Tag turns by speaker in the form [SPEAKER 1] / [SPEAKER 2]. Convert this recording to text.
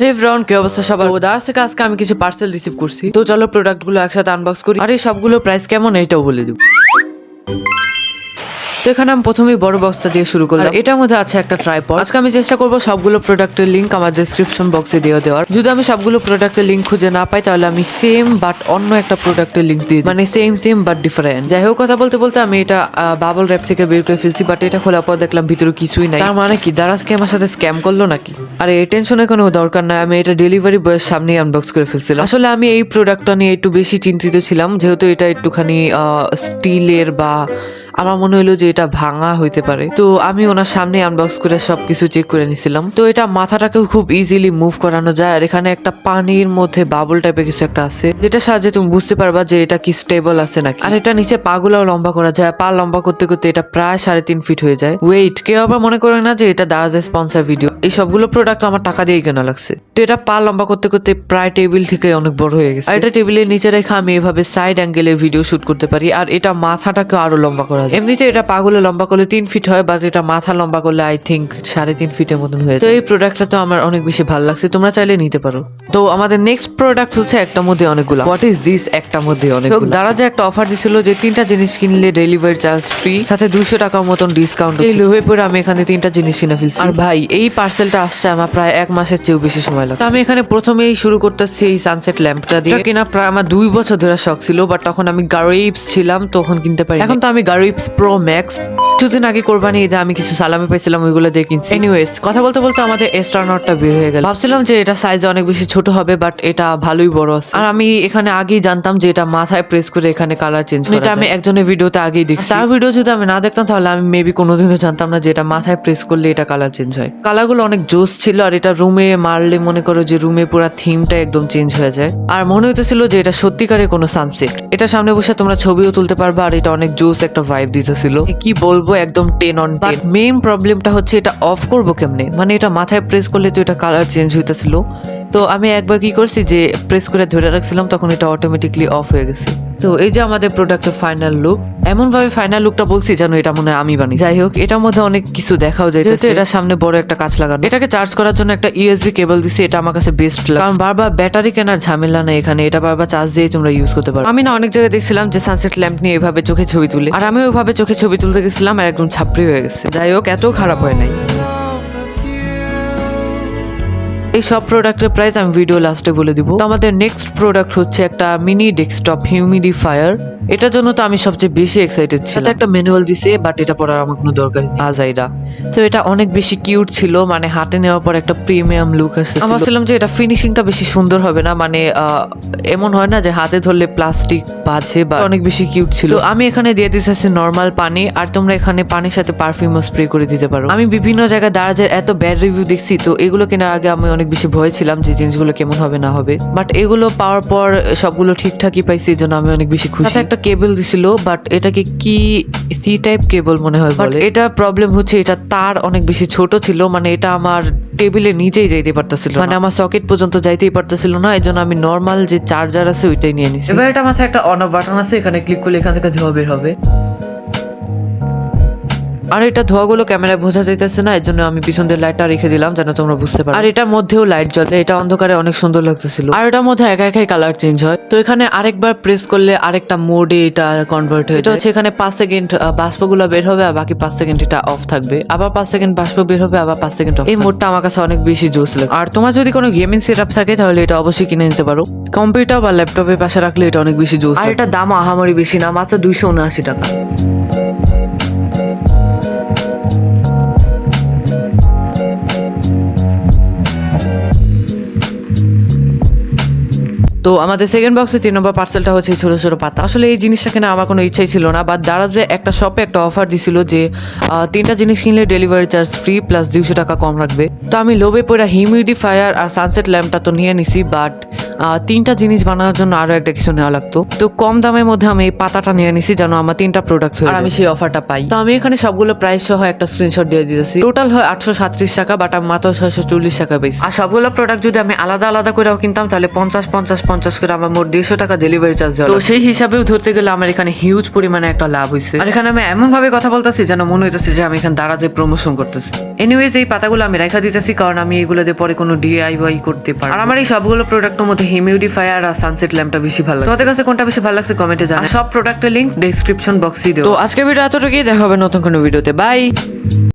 [SPEAKER 1] হে brown কি অবস্থা সবার? দাস থেকে আজকে আমি কিছু পার্সেল রিসিভ করছি। তো চলো প্রোডাক্টগুলো একসাথে আনবক্স করি। আর এই সবগুলো প্রাইস কেমন, এইটাও বলে দিব। এখানে আমি প্রথমেই বড় বক্সটা দিয়ে শুরু করলাম। এটার মধ্যে আছে একটা ট্রাইপড আজকে আমি চেষ্টা করব সবগুলো প্রোডাক্টের লিংক আমার ডিসক্রিপশন বক্সে দিয়ে দেওয়ার। যদি আমি সবগুলো প্রোডাক্টের লিংক খুঁজে না পাই তাহলে আমি সেম বাট অন্য একটা প্রোডাক্টের লিংক দিয়ে দিই। মানে সেম সেম বাট ডিফারেন্ট যাই হোক কথা বলতে বলতে আমি এটা বাবল র্যাপ থেকে বের করে ফেলছি বাট এটা খোলার পর দেখলাম ভিতরে কিছুই নাই। তার মানে কি? দারাজ কি আমার সাথে স্ক্যাম করল নাকি? আরে এই টেনশনের কোনো দরকার নাই। আমি এটা ডেলিভারি বয়ের সামনেই আনবক্স করে ফেলছিলাম। আসলে আমি এই প্রোডাক্টটা নিয়ে একটু বেশি চিন্তিত ছিলাম যেহেতু এটা একটুখানি স্টিলের বা আমার মনে হলো যে এটা ভাঙা হইতে পারে। তো আমি ওনার সামনে আনবক্স করে সবকিছু চেক করে নিছিলাম। তো এটা মাথাটাকেও খুব ইজিলি মুভ করানো যায়। আর এখানে একটা পানির মধ্যে বাবল টাইপের কিছু একটা আছে। যেটা সাহায্যে তুমি বুঝতে পারবা যে এটা কি স্টেবল আছে নাকি। আর এটা নিচে পাগুলাও লম্বা করা যায়। পা লম্বা করতে করতে এটা প্রায় সাড়ে তিন ফিট হয়ে যায়। ওয়েট কেউ আবার মনে করে না যে এটা দারাজের স্পন্সর ভিডিও এই সবগুলো প্রোডাক্ট আমার টাকা দিয়ে কেনা লাগছে। তো এটা পা লম্বা করতে করতে প্রায় টেবিল থেকে অনেক বড় হয়ে গেছে। আর এটা টেবিলের নিচে রেখে আমি এভাবে সাইড অ্যাঙ্গেলে ভিডিও শুট করতে পারি। আর এটা মাথাটাকে আরও লম্বা করা যায়। এমনিতে এটা পাগুলো লম্বা করলে তিন ফিট হয় বাট এটা মাথা লম্বা করলে আই থিঙ্ক সাড়ে তিন ফিটের মতন হয়ে তো এই প্রোডাক্টটা তো আমার অনেক বেশি ভালো লাগছে তোমরা চাইলে নিতে পারো। তো আমাদের নেক্সট প্রোডাক্ট হচ্ছে একটা মধ্যে অনেকগুলো। হোয়াট ইজ দিস একটা মধ্যে অনেক দ্বারা যে একটা অফার দিছিল যে তিনটা জিনিস কিনলে ডেলিভারি চার্জ ফ্রি সাথে দুইশো টাকার মতন ডিসকাউন্ট এই লোভে পরে আমি এখানে তিনটা জিনিস কিনে ফেলছি। আর ভাই এই পার্সেলটা আসছে আমার প্রায় এক মাসের চেয়েও বেশি সময় লাগে আমি এখানে প্রথমেই শুরু করতেছি এই সানসেট ল্যাম্পটা দিয়ে। কিনা প্রায় আমার দুই বছর ধরে শখ ছিল বাট তখন আমি গারিপস ছিলাম তখন কিনতে পারি এখন তো আমি গারিপস প্রো ম্যাক্স কিছুদিন আগে কোরবানি ঈদে আমি কিছু সালামি পাইছিলাম ওইগুলো দিয়ে কিনছি। এনিওয়েজ কথা বলতে বলতে আমাদের এস্টারনটটা বের হয়ে গেল। ভাবছিলাম যে এটা সাইজ অনেক বেশি ছোট হবে বাট এটা ভালোই বড় আছে। আর আমি এখানে আগেই জানতাম যে এটা মাথায় প্রেস করে এখানে কালার চেঞ্জ করা এটা আমি একজনের ভিডিওতে আগেই দেখছি। তার ভিডিও যদি আমি না দেখতাম তাহলে আমি মেবি কোনোদিনও জানতাম না যে এটা মাথায় প্রেস করলে এটা কালার চেঞ্জ হয়। কালারগুলো অনেক জোস ছিল আর এটা রুমে মারলে মনে করো যে রুমে পুরো থিমটা একদম চেঞ্জ হয়ে যায়। আর মনে হইতেছিল যে এটা সত্যিকারের কোনো সানসেট এটা সামনে বসে তোমরা ছবিও তুলতে পারবে আর এটা অনেক জোস একটা ভাইব দিতেছিল। কি বলব, একদম টেন অন বাট মেইন প্রবলেমটা হচ্ছে এটা অফ করব কেমনে? মানে এটা মাথায় প্রেস করলে তো এটা কালার চেঞ্জ হইতেছিল। তো আমি একবার কি করছি যে প্রেস করে ধরে রাখছিলাম তখন এটা অটোমেটিকলি অফ হয়ে গেছে। তো এই যে আমাদের প্রোডাক্টের ফাইনাল লুক এমন ভাবে ফাইনাল লুকটা বলছি যেন এটা মনে হয় আমি বানি যাই হোক এটার মধ্যে অনেক কিছু দেখাও যায় যেহেতু এটা সামনে বড় একটা কাজ লাগানো। এটাকে চার্জ করার জন্য একটা ইউএসবি কেবল দিছি এটা আমার কাছে বেস্ট লাগে কারণ বারবার ব্যাটারি কেনার ঝামেলা নেই এখানে এটা বারবার চার্জ দিয়ে তোমরা ইউজ করতে পারো। আমি না অনেক জায়গায় দেখছিলাম যে সানসেট ল্যাম্প নিয়ে এভাবে চোখে ছবি তুলে। আর আমি ওইভাবে চোখে ছবি তুলতে গেছিলাম আর একদম ছাপড়ি হয়ে গেছে। যাই হোক এত খারাপ হয় নাই। এই সব প্রোডাক্টের প্রাইস আমি ভিডিও লাস্টে বলে দিব। তো আমাদের নেক্সট প্রোডাক্ট হচ্ছে একটা মিনি ডেস্কটপ হিউমিডিফায়ার এটার জন্য তো আমি সবচেয়ে বেশি এক্সাইটেড ছিল একটা ম্যানুয়াল দিছে বাট এটা পড়ার আমার কোনো দরকার নেই। আজাইরা তো এটা অনেক বেশি কিউট ছিল মানে হাতে নেওয়ার পর একটা প্রিমিয়াম লুক আসছে। আমি ভাবছিলাম যে এটা ফিনিশিংটা বেশি সুন্দর হবে না মানে এমন হয় না যে হাতে ধরলে প্লাস্টিক বাজে বা অনেক বেশি কিউট ছিল। তো আমি এখানে দিয়ে দিতেছি নর্মাল পানি আর তোমরা এখানে পানির সাথে পারফিউমও স্প্রে করে দিতে পারো। আমি বিভিন্ন জায়গায় দারাজের এত ব্যাড রিভিউ দেখছি তো এগুলো কেনার আগে আমি অনেক বেশি ভয় ছিলাম যে জিনিসগুলো কেমন হবে না হবে। বাট এগুলো পাওয়ার পর সবগুলো ঠিকঠাকই পাইছি এই জন্য আমি অনেক বেশি খুশি। একটা কেবল দিছিল বাট এটাকে কি সি টাইপ কেবল মনে হয় বাট এটা প্রবলেম হচ্ছে এটা তার অনেক বেশি ছোট ছিল মানে এটা আমার টেবিলে নিচেই যাইতে পারতেছিল মানে আমার সকেট পর্যন্ত যাইতেই পারতেছিল না এই জন্য আমি নর্মাল যে চার্জার আছে ওইটাই নিয়ে নিছি। এবার এটা মাথায় একটা অন বাটন আছে এখানে ক্লিক করলে এখান থেকে ধোয়া বের হবে। আর এটা ধোয়াগুলো ক্যামেরায় বোঝা যাইতেছে না এর জন্য আমি পিছন দিয়ে লাইটটা রেখে দিলাম যেন তোমরা বুঝতে পারো। আর এটার মধ্যেও লাইট জ্বলে এটা অন্ধকারে অনেক সুন্দর লাগতেছিল। আর এটার মধ্যে একা একাই কালার চেঞ্জ হয়। তো এখানে আরেকবার প্রেস করলে আরেকটা মোডে এটা কনভার্ট হয়ে হচ্ছে এখানে পাঁচ সেকেন্ড বাষ্পগুলো বের হবে আর বাকি পাঁচ সেকেন্ড এটা অফ থাকবে। আবার পাঁচ সেকেন্ড বাষ্প বের হবে আবার পাঁচ সেকেন্ড এই মোডটা আমার কাছে অনেক বেশি জোস লাগে। আর তোমার যদি কোনো গেমিং সেট আপ থাকে তাহলে এটা অবশ্যই কিনে নিতে পারো। কম্পিউটার বা ল্যাপটপের পাশে রাখলে এটা অনেক বেশি জোস আর এটা দাম আহামরি বেশি না মাত্র দুইশো উনআশি টাকা। তো আমাদের সেকেন্ড বক্সে তিন নম্বর পার্সেলটা হচ্ছে এই ছোট ছোট পাতা। আসলে এই জিনিসটা কিনে আমার কোনো ইচ্ছাই ছিল না বাট দারাজে একটা শপে একটা অফার দিছিল যে তিনটা জিনিস কিনলে ডেলিভারি চার্জ ফ্রি প্লাস দুইশো টাকা কম রাখবে তো আমি লোভে পড়ে হিউমিডিফায়ার আর সানসেট ল্যাম্পটা তো নিয়ে নিছি বাট তিনটা জিনিস বানানোর জন্য আরও একটা কিছু নেওয়া লাগতো। তো কম দামের মধ্যে আমি এই পাতাটা নিয়ে নিছি যেন আমার তিনটা প্রোডাক্ট আর আমি সেই অফারটা পাই। তো আমি এখানে সবগুলো প্রাইস সহ একটা স্ক্রিনশট দিয়ে দিতেছি। টোটাল হয় আটশো সাতত্রিশ টাকা বাট আমি মাত্র ছয়শো চল্লিশ টাকা পেয়েছি আর সবগুলো প্রোডাক্ট যদি আমি আলাদা আলাদা করেও কিনতাম তাহলে পঞ্চাশ পঞ্চাশ পঞ্চাশ করে আমার মোট দেড়শো টাকা ডেলিভারি চার্জ দেওয়া তো সেই হিসাবেও ধরতে গেলে আমার এখানে হিউজ পরিমাণে একটা লাভ হয়েছে আর এখানে আমি এমন ভাবে কথা বলতেছি যেন মনে হইতেছে যে আমি এখানে দাঁড়াতে প্রমোশন করতেছি। এনিওয়েজ এই পাতাগুলো আমি রেখা দিতেছি কারণ আমি এগুলো দিয়ে পরে কোনো ডিআইওয়াই করতে পারি আর আমার এই সবগুলো প্রোডাক্টের মধ্যে হিমিউডিফায়ার আর সানসেট ল্যাম্পটা বেশি ভালো লাগে। তোমাদের কাছে কোনটা বেশি ভালো লাগছে কমেন্টে জানাও। সব প্রোডাক্টের লিংক ডেসক্রিপশন বক্সে দেবো তো আজকে ভিডিও এতটুকুই দেখা হবে নতুন কোনো ভিডিওতে বাই